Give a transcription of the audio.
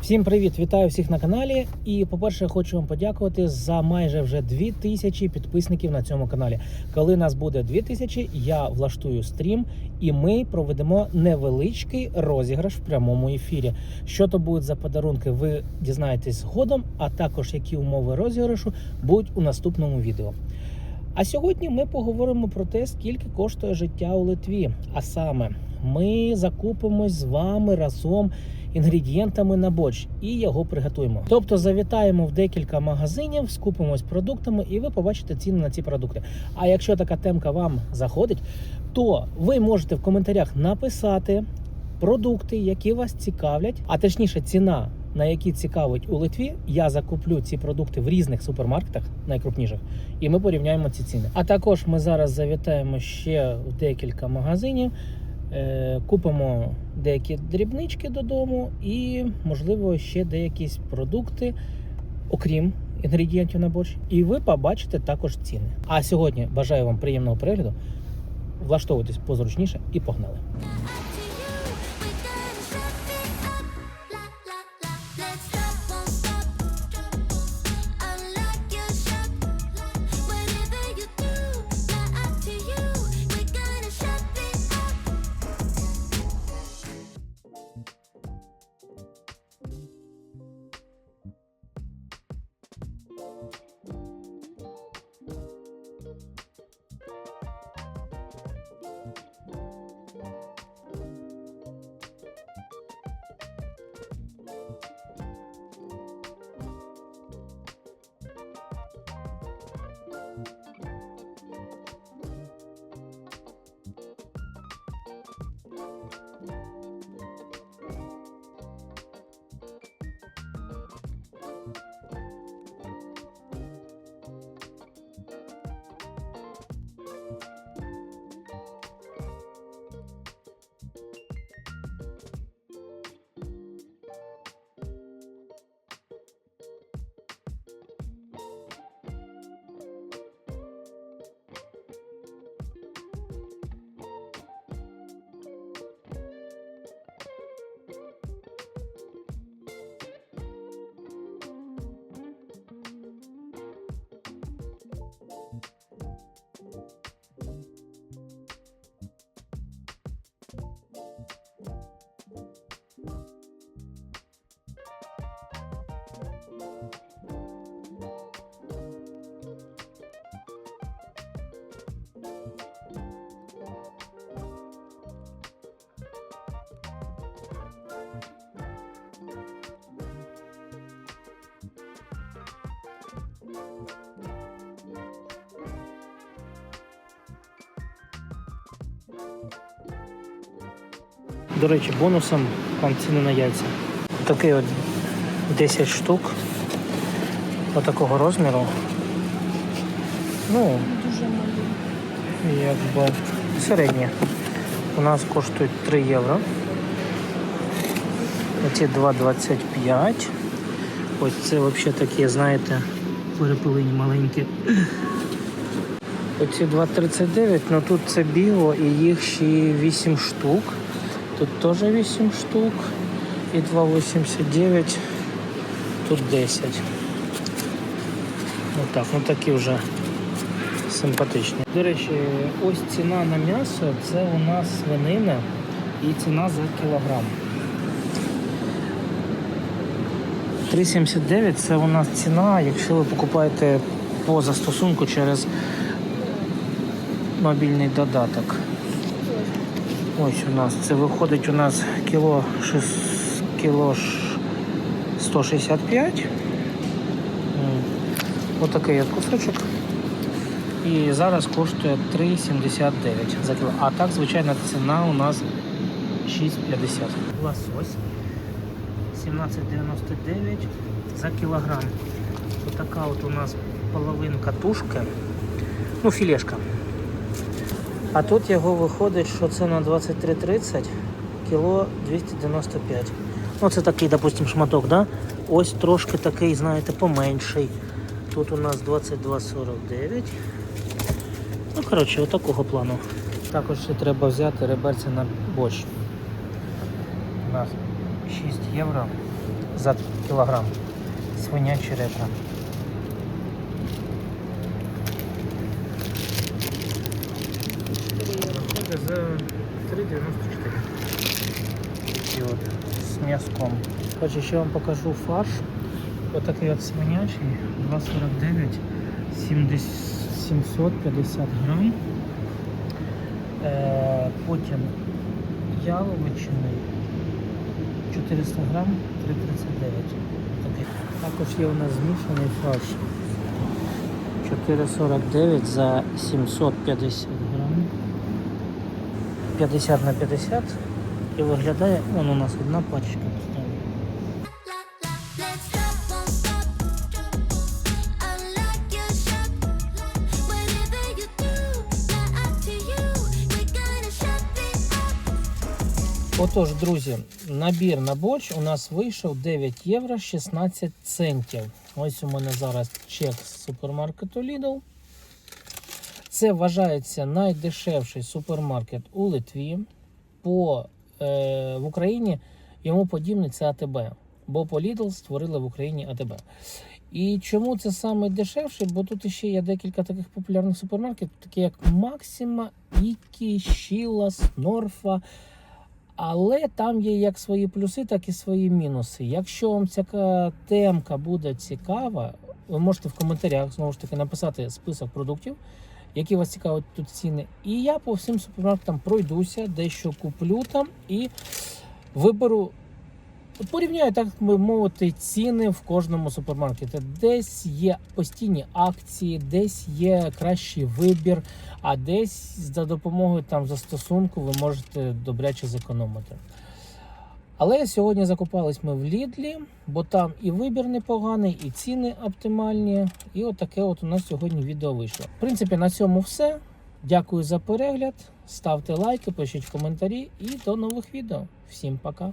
Всім привіт! Вітаю всіх на каналі. І по-перше, хочу вам подякувати за майже вже 2000 підписників на цьому каналі. Коли нас буде 2000, я влаштую стрім і ми проведемо невеличкий розіграш в прямому ефірі. Що то будуть за подарунки, ви дізнаєтесь згодом, а також які умови розіграшу будуть у наступному відео. А сьогодні ми поговоримо про те, скільки коштує життя у Литві. А саме, ми закупимось з вами разом інгредієнтами на борщ і його приготуємо. Тобто завітаємо в декілька магазинів, скупимось продуктами, і ви побачите ціни на ці продукти. А якщо така темка вам заходить, то ви можете в коментарях написати продукти, які вас цікавлять, а точніше, ціна. На які цікавить у Литві, я закуплю ці продукти в різних супермаркетах, найкрупніших, і ми порівняємо ці ціни. А також ми зараз завітаємо ще в декілька магазинів, купимо деякі дрібнички додому і, можливо, ще деякі продукти, окрім інгредієнтів на борщ. І ви побачите також ціни. А сьогодні бажаю вам приємного перегляду. Влаштовуйтесь позручніше і погнали. До речі, бонусом вам ціни на яйця. Такий от 10 штук отакого розміру. Ну, Дуже малі. якби середні. У нас коштують 3 євро. Оці 2,25. Ось це взагалі такі, знаєте, перепилені маленькі. Оці 2,39, ну тут це біо і їх ще 8 штук. Тут теж 8 штук. І 2,89. Тут 10. Отак, ну такі вже симпатичні. До речі, ось ціна на м'ясо це у нас свинина і ціна за кілограм. 3,79 це у нас ціна, якщо ви покупаєте по застосунку через мобільний додаток. Ось у нас це виходить у нас кіло, 6, кіло 165. М. Отакий от кусочок. І зараз коштує 3,79 за кіло. А так, звичайна ціна у нас 6,50. Лосось 17,99 за кілограм. Отака от у нас половинка тушки. Ну, філешка. А тут його виходить, що це на 23,30 кіло 295. Ну, це такий, допустим, шматок, да? Ось трошки такий, знаєте, поменший. Тут у нас 22,49. Ну, коротше, отакого плану. Також ще треба взяти реберці на борщ. У нас 6 євро за кілограм. Свинячі ребра. За 3,94. І от з м'язком. Хочу ще вам покажу фарш. Отакий от свинячий, 2,49, 70 750 грам. Е, потім яловичини 400 грам 3,39. Також є у нас змішаний фарш. 4,49 за 750 грам. 50 на 50. І виглядає, вон у нас одна пачка. Отож, друзі, набір на борщ у нас вийшов 9 євро 16 центів. Ось у мене зараз чек з супермаркету Lidl. Це вважається найдешевший супермаркет у Литві. По, е, в Україні йому подібний це АТБ. Бо по Lidl створили в Україні АТБ. І чому це саме дешевший? Бо тут ще є декілька таких популярних супермаркетів, такі як Максима, Ікі, Шілас, Норфа. Але там є як свої плюси, так і свої мінуси. Якщо вам ця темка буде цікава, ви можете в коментарях знову ж таки написати список продуктів, які вас цікавлять тут ціни. І я по всім супермаркетам пройдуся, дещо куплю там і виберу. Порівняю, так би мовити, ціни в кожному супермаркеті. Десь є постійні акції, десь є кращий вибір, а десь за допомогою там застосунку ви можете добряче зекономити. Але сьогодні закупались ми в Лідлі, бо там і вибір непоганий, і ціни оптимальні. І от таке от у нас сьогодні відео вийшло. В принципі, на цьому все. Дякую за перегляд. Ставте лайки, пишіть коментарі і до нових відео. Всім пока!